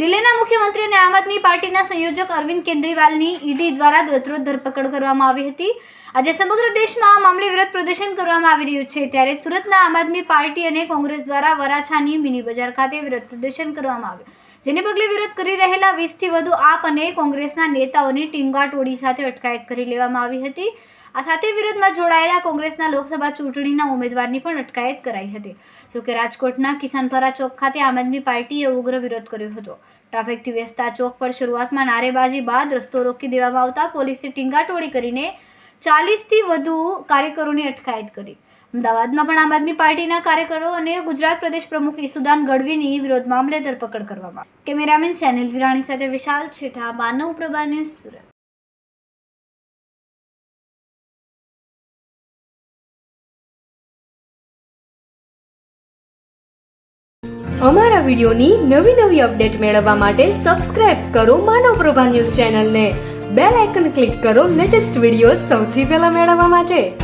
દિલ્હીના મુખ્યમંત્રી અને આમ આદમી પાર્ટીના સંયોજક અરવિંદ કેજરીવાલની ઈડી દ્વારા ગતરોજ ધરપકડ કરવામાં આવી હતી. આજે સમગ્ર દેશમાં આ મામલે વિરોધ પ્રદર્શન કરવામાં આવી રહ્યું છે. ત્યારે સુરતના આમ આદમી પાર્ટી અને કોંગ્રેસ દ્વારા વરાછાની મિની બજાર ખાતે વિરોધ પ્રદર્શન કરવામાં આવ્યું. જેને પગલે વિરોધ કરી રહેલા વીસથી વધુ આપ અને કોંગ્રેસના નેતાઓની ટીંગાટોળી સાથે અટકાયત કરી લેવામાં આવી હતી. આ સાથે વિરોધમાં જોડાયેલા કોંગ્રેસના લોકસભા ચૂંટણીના ઉમેદવારની પણ અટકાયત કરાઈ હતી. જોકે રાજકોટના કિસાનપરા ચોક ખાતે આમ આદમી પાર્ટીએ ઉગ્ર વિરોધ કર્યો હતો. ટ્રાફિકથી વ્યસ્તા ચોક પર શરૂઆતમાં નારેબાજી બાદ રસ્તો રોકી દેવામાં આવતા પોલીસે ટીંગાટોળી કરીને ચાલીસથી વધુ કાર્યકરોની અટકાયત કરી. અમદાવાદમાં પણ આમ આદમી પાર્ટીના કાર્યકરો અને ગુજરાત પ્રદેશ પ્રમુખ ઈસુદાન ગઢવીની વિરોધ મામલે ધરપકડ કરવામાં કેમેરામેન સેનિલ વિરાણી સાથે વિશાલ છેઠા, માનવ પ્રભા ન્યૂઝ સુરત. અમારા વિડીયોની નવી નવી અપડેટ મેળવવા માટે સબસ્ક્રાઇબ કરો માનવ પ્રભા ન્યૂઝ ચેનલને. બેલ આઇકન ક્લિક કરો લેટેસ્ટ વીડિયો સૌથી પહેલા મેળવવા માટે.